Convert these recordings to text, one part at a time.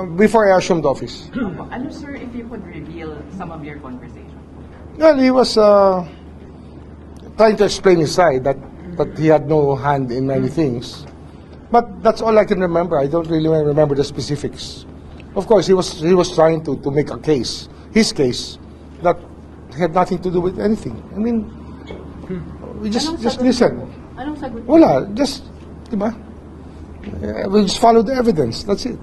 uh, before I assumed office. Opo. Ano sir, if you could reveal some of your conversation? Well, he was uh, trying to explain his side that, that he had no hand in many things. But that's all I can remember. I don't really remember the specifics. Of course, he was he was trying to, to make a case, his case, that had nothing to do with anything. I mean, we just Anong just sagot listen. Anong sagot mo? Wala, just, di ba? Uh, we just follow the evidence. That's it.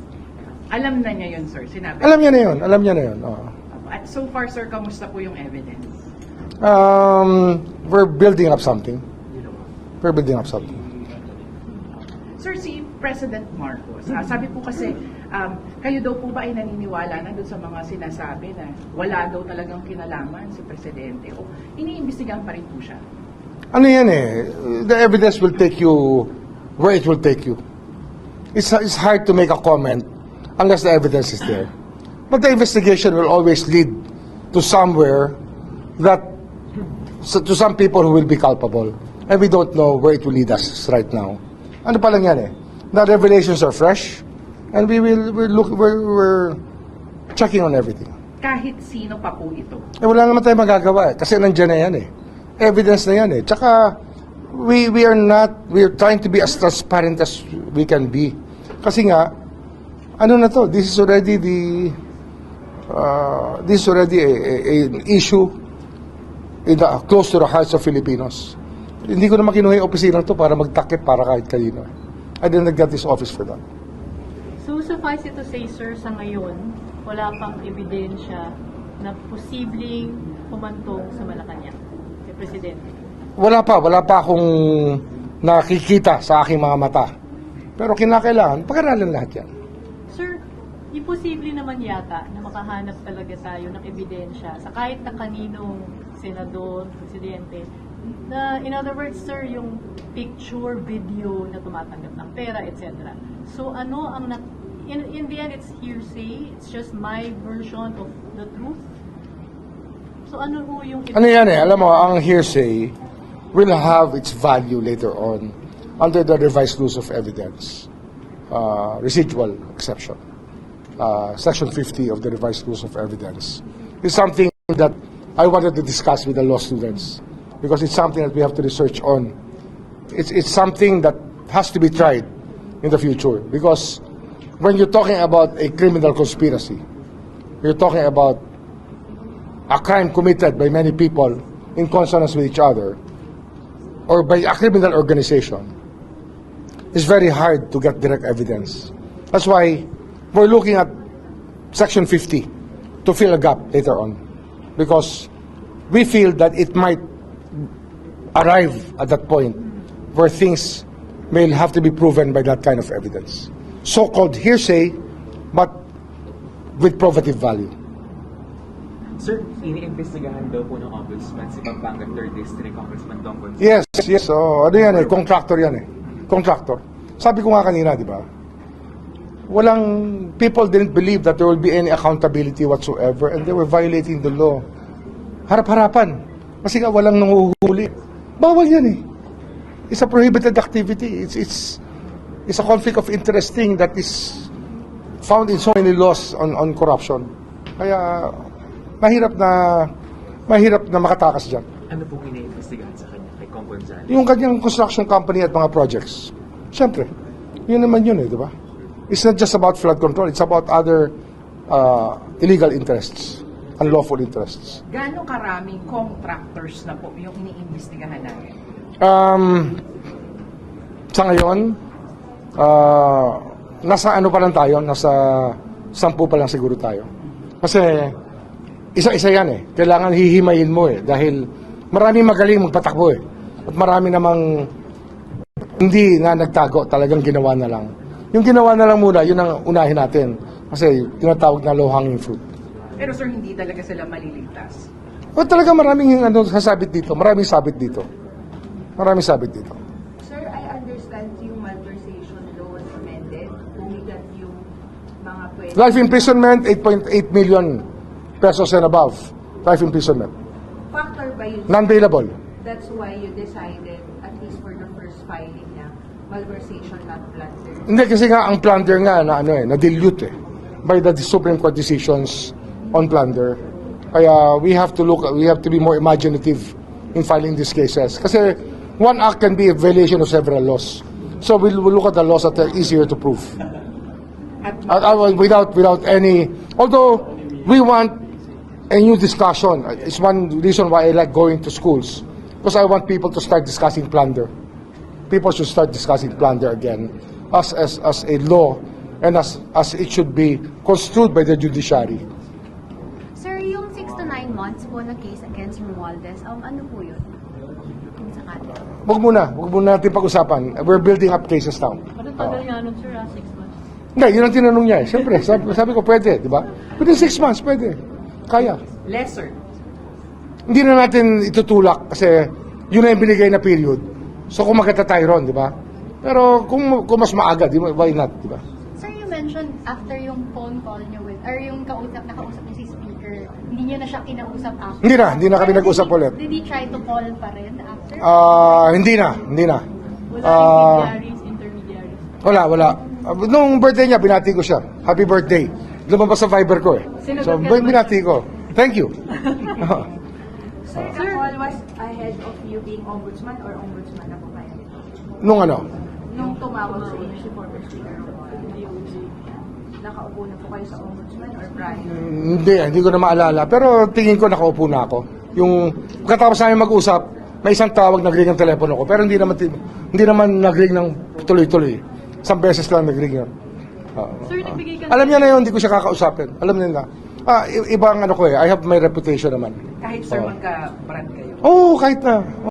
Alam na niya yun, sir. Sinabi. Alam niya na yun. Alam niya na yun. oo. At so far, sir, kamusta po yung evidence? Um, we're building up something. We're building up something. Sir, si President Marcos, ah, sabi po kasi, um, kayo daw po ba ay naniniwala na doon sa mga sinasabi na wala daw talagang kinalaman si Presidente o iniimbestigahan pa rin po siya? Ano yan eh, the evidence will take you where it will take you. It's, it's hard to make a comment unless the evidence is there. But the investigation will always lead to somewhere that, to some people who will be culpable. And we don't know where it will lead us right now. Ano pa lang yan eh, the revelations are fresh and we will, we're, look, we're, we're checking on everything. Kahit sino pa po ito. Eh, wala naman tayong magagawa eh. Kasi nandiyan na yan eh. Evidence na yan eh. Tsaka, we, we are not, we are trying to be as transparent as we can be. Kasi nga, ano na to, this is already the, uh, this is already a, a, an issue in the, close to the hearts of Filipinos. Hindi ko naman kinuha yung opisina to para magtakip para kahit kanino. I didn't get this office for that. So suffice it to say, sir, sa ngayon, wala pang ebidensya na posibleng humantong sa Malacanang, kay Presidente. Wala pa, wala pa akong nakikita sa aking mga mata. Pero kinakailangan, pag-aralan lahat yan. Imposible naman yata na makahanap talaga tayo ng ebidensya sa kahit na kaninong senador, presidente, na in other words, sir, yung picture, video na tumatanggap ng pera, etc. So ano ang na, in, in the end, it's hearsay, it's just my version of the truth. So ano ho yung Ano yan eh, alam mo, ang hearsay will have its value later on under the revised rules of evidence, uh, residual exception. Uh, Section 50 of the revised rules of evidence is something that I wanted to discuss with the law students because it's something that we have to research on. It's, it's something that has to be tried in the future because when you're talking about a criminal conspiracy, you're talking about a crime committed by many people in consonance with each other or by a criminal organization, it's very hard to get direct evidence. That's why we're looking at Section 50 to fill a gap later on. Because we feel that it might arrive at that point where things may have to be proven by that kind of evidence. So-called hearsay, but with probative value. Sir, iniimbestigahan daw po ng Ombudsman si Pampanga 3rd District Congressman Dong Gonzales. Yes, yes. So, ano yan eh, contractor yan eh. Contractor. Sabi ko nga kanina, di ba? Walang, people didn't believe that there will be any accountability whatsoever and they were violating the law. Harap-harapan. Kasi nga walang nanguhuli. Bawal yan eh. It's a prohibited activity. It's, it's, it's a conflict of interest thing that is found in so many laws on, on corruption. Kaya, mahirap na, mahirap na makatakas dyan. Ano pong iniimbestigahan sa kanya kay Kong Gonzales? Yung kanyang construction company at mga projects. Siyempre, yun naman yun eh, di ba? It's not just about flood control, it's about other uh, illegal interests, unlawful interests. Gaano karaming contractors na po yung iniimbestigahan natin? Um, sa ngayon, uh, nasa ano pa lang tayo, nasa sampu pa lang siguro tayo. Kasi, isa-isa yan eh. Kailangan hihimayin mo eh. Dahil marami magaling magpatakbo eh. At marami namang hindi na nagtago, talagang ginawa na lang. Yung ginawa na lang muna, yun ang unahin natin. Kasi tinatawag na low hanging fruit. Pero sir, hindi talaga sila maliligtas. O talaga maraming ano, sasabit dito, maraming sabit dito. Maraming sabit dito. Sir, I understand yung malversation law was amended. Bumigat yung mga pwede. Life imprisonment, 8.8 million pesos and above. Life imprisonment. Factor ba yun? Non-bailable. That's why you decided, at least for the first filing na, malversation not plunder. Hindi kasi nga ang plunder nga na ano eh, na dilute eh. by the Supreme Court decisions on plunder. Kaya we have to look, we have to be more imaginative in filing these cases. Kasi one act can be a violation of several laws. So we'll, we'll look at the laws that are easier to prove. Uh, uh, without without any although we want a new discussion it's one reason why I like going to schools because I want people to start discussing plunder people should start discussing plunder again as as, as a law and as as it should be construed by the judiciary Sir, yung 6 to 9 months po na case against Romualdez, um, ano po yun? Yung sa kanila. wag muna wag muna natin pag-usapan we're building up cases now Parang tagal nga nun, sir, ah, six months. hindi yun ang tinanong niya eh. siyempre sabi, sabi ko pwede di ba within six months pwede kaya lesser. hindi na natin itutulak kasi yun na yung binigay na period. So kung tayo ron, di ba? Pero kung, kung mas maaga, di ba, why not, di ba? Sir, you mentioned after yung phone call niyo with, or yung kausap, nakausap niyo si speaker, hindi niyo na siya kinausap after. Hindi na, hindi na kami nag-usap did he- ulit. Did he try to call pa rin after? Ah, hindi na, hindi na. Wala Ah, intermediaries, intermediaries. wala, wala. Ah, nung birthday niya, binati ko siya. Happy birthday. Lumabas sa Viber ko eh. So, niya naman binati ko. Thank you. Sir, call was ahead of you being ombudsman or ombudsman na po kayo? nung ano? Nung tumawag sa inyo si former Speaker Romualdez, nakaupo na po kayo sa ombudsman or prior? Hindi, hindi ko na maalala. Pero tingin ko nakaupo na ako. Yung katapos namin mag-usap, may isang tawag nag-ring ang telepono ko. Pero hindi naman hindi naman nag-ring ng tuloy-tuloy. Isang beses lang nag-ring yun. Oo. Sir, ka Alam niya na yun, hindi ko siya kakausapin. Alam niya na. Ah, ibang ano ko eh. I have my reputation naman. Kahit sir Oo. magka-brand kayo. Oo, oh, kahit na.